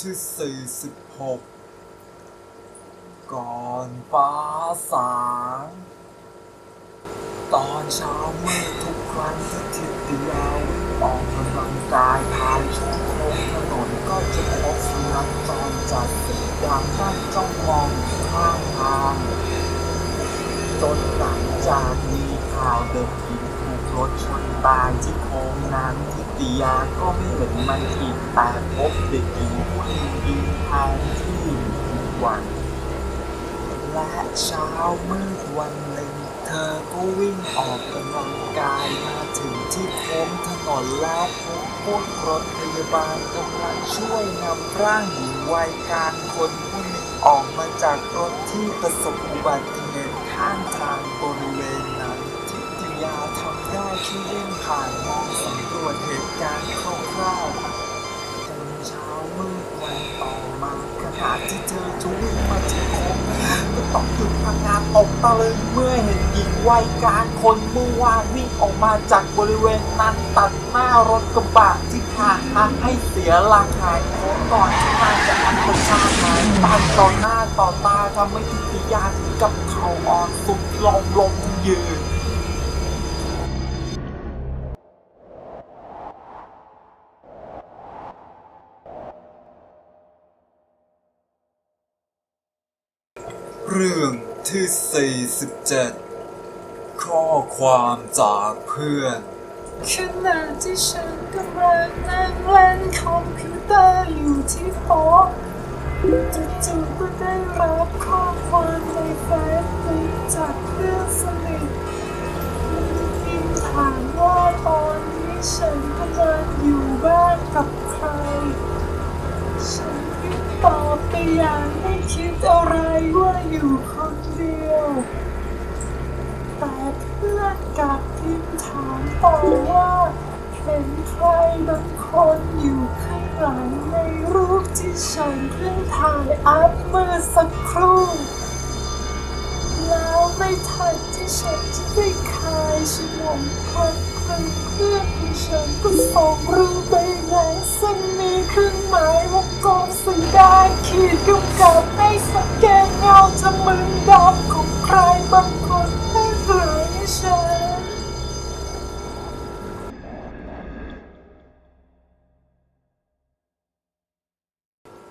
ที่สี่สิบหกก่อนฟ้าสาง ตอนเช้ามืดทุกครั้งที่ทิตยาวิ่งออกกำลังกายผ่านช่วงโค้งถนนก็จะพบสุนัขจรจัดสีดำนั่งจ้องมองข้างทางจนหลังจากมีข่าวเด็กหญิงถูกรถชนตายที่โค้งนั้นทิ ตยาก็ไม่เห็นมันอีกแต่พบเด็กหญิงผู้หนึ่งยืนแทนที่ทุกวันและเช้ามืดวันหนึ่งเธอก็วิ่งออกกำลังกายมาถึงที่โค้งถนนแล้วพบพวกรถพยาบาลกำลังช่วยนำร่างหญิงวัยกลางคนผู้หนึ่งออกมาจากรถที่ประสบอุบัติเหตุข้างทางบริเวณนั้นทิตย ได้แค่วิ่งผ่านมองสำรวจเหตุการณ์คร่าวๆจนเช้ามืดวันต่อมาขณะที่เธอจะวิ่งมาถึงโค้งก็ต้องหยุดพังงานตกตะลึงเมื่อเห็นหญิงวัยกลางคนเมื่อวานวิ่งออกมาจากบริเวณนั้นตัดหน้ารถกระบะที่ผ่านทางให้เสียหลักหายโค้งก่อนที่มันจะอันตรชาหายตันต่อหน้าต่อตาทำให้ทิตยาถึงกับเข่าอ่อนสุดลงลงยืน เรื่องที่ 47 ข้อความจากเพื่อนขณะที่ฉันกำลังนั่งเล่นคอมพิวเตอร์อยู่ที่โต๊ะจู่ๆก็ได้รับข้อความในเฟซบุ๊กจากเพื่อนสนิทพิมพ์ถามว่าตอนนี้ฉันกำลังอยู่บ้านกับใคร ฉันพิมพ์ตอบไปอย่างไม่คิดอะไรว่า อยู่คนเดียว แต่เพื่อนกลับพิมถามต่อว่า เห็นใครบางคนอยู่ข้างหลังในรูปที่ฉันเพิ่งถ่ายอัพเมื่อสักครู่ แล้วไม่ทันที่ฉันจะได้คายฉนมพันเพื่อนเพื่อนของฉันก็ส่งรูปไป ไหนซึ่งมีเครื่องหมายวงกลมสีแดงขีดกำกับให้สังเกตเงาจะมูกดำของใครบางคนให้หลังฉัน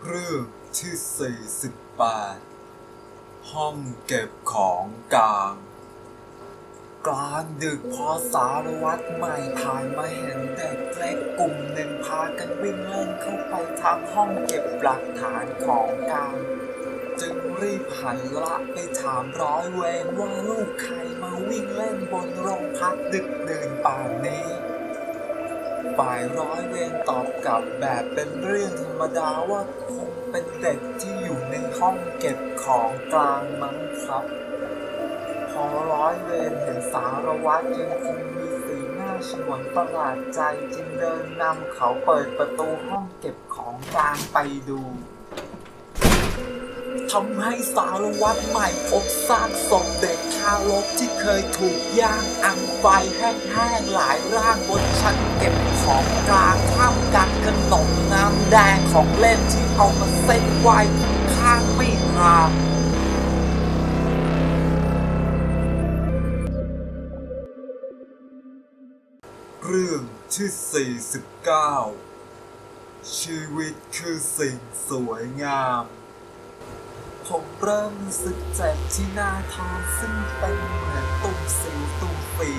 เรื่องที่ 48 ห้องเก็บของกลาง กลางดึกพอสารวัตรใหม่ผ่านมาเห็นเด็กเล็กกลุ่มหนึ่งพากันวิ่งเล่นเข้าไปทางห้องเก็บหลักฐานของกลางจึงรีบหันละไปถามร้อยเวรว่าลูกใครมาวิ่งเล่นบนโรงพักดึกดื่นป่านนี้ ฝ่ายร้อยเวรตอบกลับแบบเป็นเรื่องธรรมดาว่าคงเป็นเด็กที่อยู่ในห้องเก็บของกลางมั้งครับ พอร้อยเวรเห็นสารวัตรยังคงมีสีหน้าฉงนประหลาดใจจึงเดินนำเขาเปิดประตูห้องเก็บของกลางไปดูทำให้สารวัตรใหม่พบซากศพเด็กทารกที่เคยถูกย่างอังไฟแห้งๆหลายร่างบนชั้นเก็บของกลางท่ามกลางขนมน้ำแดงของเล่นที่เอามาเส้นไหวข้างไม่ห่าง เรื่องที่ 49 ชีวิตคือสิ่งสวยงาม ผมเริ่มรู้สึกเจ็บที่หน้าท้องซึ่งเป็นเหมือนตุ่มสิวตุ่มฝี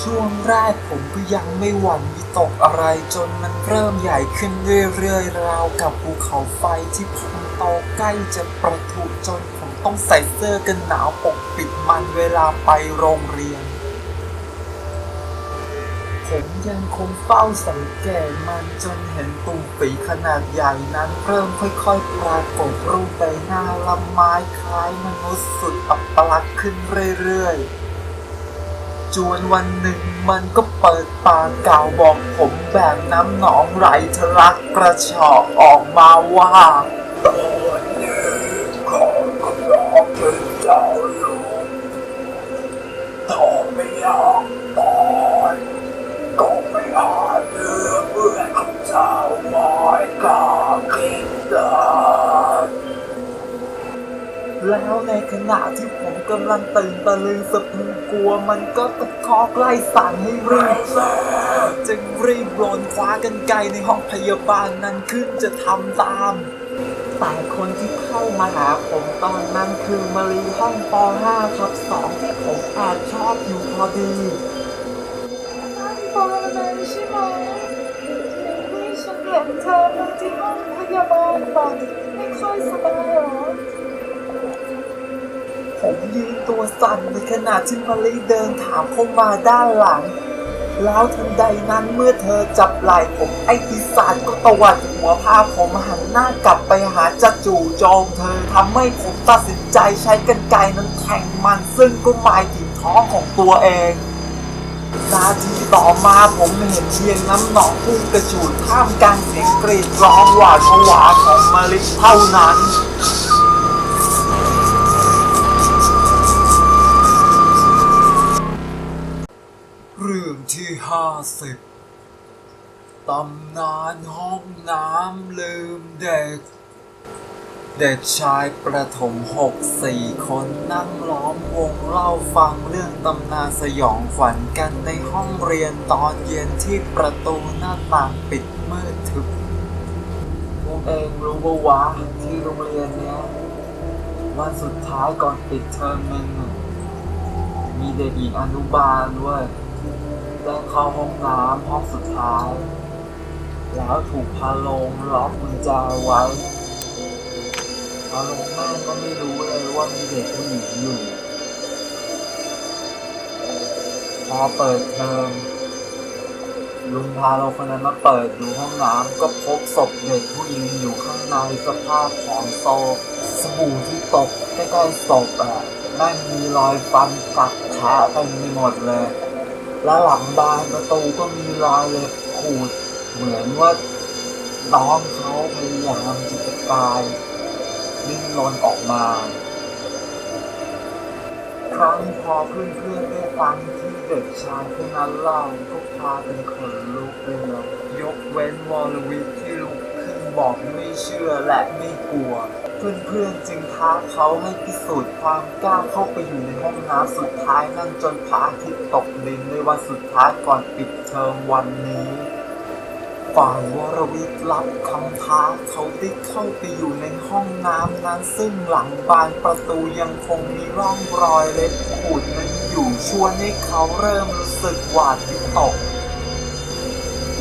ช่วงแรกผมก็ยังไม่หวั่นวิตกอะไรจนมันเริ่มใหญ่ขึ้นเรื่อยๆราวกับภูเขาไฟที่พองโตใกล้จะประทุจนผมต้องใส่เสื้อกันหนาวปกปิดมันเวลาไปโรงเรียน ผมยังคงเฝ้าสังเกตมันจนเห็นตุ่มฝีขนาดใหญ่นั้นเริ่มค่อยๆปรากฏรูปใบหน้าละไม้คล้ายมนุษย์สุดอัปลักษณ์ขึ้นเรื่อยๆ จวนวันหนึ่งมันก็เปิดปากกล่าวบอกผมแบบน้ำหนองไหลทะลักกระชอกออกมาว่า ขณะที่ผมกำลังตื่นตะลึงสะพรึงกลัวมันก็ตะคอกไล่สั่งให้รีบจึงรีบโยนคว้ากันไกลในห้องพยาบาลนั้นขึ้นจะทำตามแต่คนที่เข้ามาหาผมตอนนั้นคือมารีห้องป .5 ครับสองที่ผมแอบชอบอยู่พอดีนั่นบอลอะไรใช่ไหมนี่ฉันเห็นเธอมาที่ห้องพยาบาลแบบไม่ค่อยสบายเหรอ ผมยืนตัวสั่นในขณะที่มารีเดินถามเข้ามาด้านหลัง แล้วทันใดนั้นเมื่อเธอจับไหล่ผมไอ้ปีศาจก็ตวัดหัวพาผมหันหน้ากลับไปหาจะจู่โจมเธอทำให้ผมตัดสินใจใช้กรรไกรนั้นแทงมันซึ่งก็หมายถึงท้องของตัวเองนาทีต่อมาผมเห็นเพียงน้ำหนองพุ่งกระฉูดท่ามกลางเสียงกรีดร้องหวาดผวาของมาริเท่านั้น ห้าสิบตำนานห้องน้ำลืมเด็ก เด็กชายประถมหกสี่คนนั่งล้อมวงเล่าฟังเรื่องตำนานสยองขวัญกันในห้องเรียนตอนเย็นที่ประตูหน้าต่างปิดมืดทึบพวกเองรู้ปะวะที่โรงเรียนเนี้ยวันสุดท้ายก่อนปิดเทอมนึงมีเด็กหญิงอนุบาลด้วย ได้เข้าห้องน้ำห้องสุดท้าย แล้วถูกพาลงล็อกกุญแจไว้พอลงแม่ก็ไม่รู้เลยว่ามีเด็กผู้หญิงอยู่ พอเปิดเทอมลุงพาเราคนนั้นมาเปิดดูห้องน้ำก็พบศพเด็กผู้หญิงอยู่ข้างในสภาพผอมโซสบู่ที่ตกใกล้ๆศพอะแม่งมีรอยฟันกัดแผลเต็มไปหมดเลย และหลังบานประตูก็มีรอยเล็บขูด เหมือนว่าน้องเขาพยายามจะตะกายดิ้นรนออกมา ครั้งพอเพื่อนๆได้ฟังที่เด็กชายคนนั้นเล่าก็พาเป็นขนลุกไปเลยยกเว้นวอลวิทที่ลุก บอกไม่เชื่อและไม่กลัว เพื่อนๆจึงท้าเขาให้พิสูจน์ความกล้าเข้าไปอยู่ในห้องน้ำสุดท้ายนั่นจนพระอาทิตย์ตกดินในวันสุดท้ายก่อนปิดเทอมวันนี้ ฝ่ายวรวิทย์รับคำท้าเขาได้เข้าไปอยู่ในห้องน้ำนั้นซึ่งหลังบานประตูยังคงมีร่องรอยเล็บขูดมันอยู่ชวนให้เขาเริ่มรู้สึกหวาดวิตก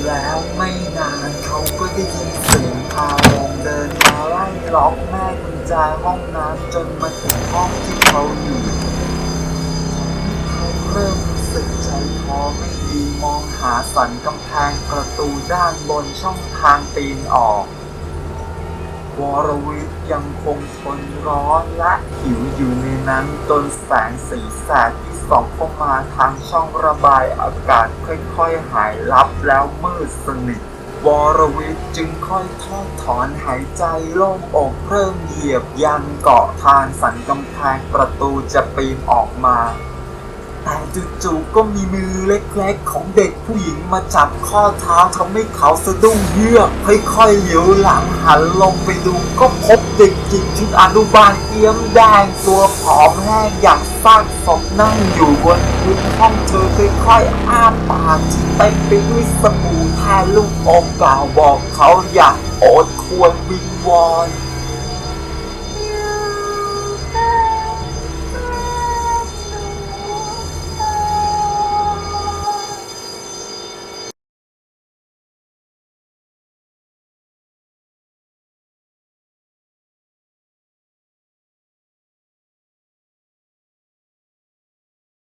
แล้วไม่นานเขาก็ได้ยินเสียงพาลงเดินมาไล่ล็อกแม่กุญแจห้องน้ำจนมาถึงห้องที่เขาอยู่ทำให้เขาเริ่มรู้สึกใจคอไม่ดีมองหาสันกำแพงประตูด้านบนช่องทางปีนออก วรวิทย์ยังคงทนร้อนและหิวอยู่ในนั้นจนแสงสีแสดที่ส่องเข้ามาทางช่องระบายอากาศค่อยๆหายลับแล้วมืดสนิทวรวิทย์จึงค่อยทอดถอนหายใจโล่งอกเริ่มเหยียบยันเกาะทางสันกำแพงประตูจะปีนออกมา จู่ๆก็มีมือเล็กๆของเด็กผู้หญิงมาจับข้อเท้าทำให้เขาสะดุ้งเยือกค่อยๆเหลียวหลังหันลงไปดูก็พบเด็กหญิงชุดอนุบาลเอี้ยมแดงตัวผอมแห้งอย่างซากศพนั่งอยู่บนพื้นห้องเธอค่อยๆอ้าปากที่เต็มไปด้วยสบู่แทนลูกอมกล่าวบอกเขาอย่างโอดควรวิงวอน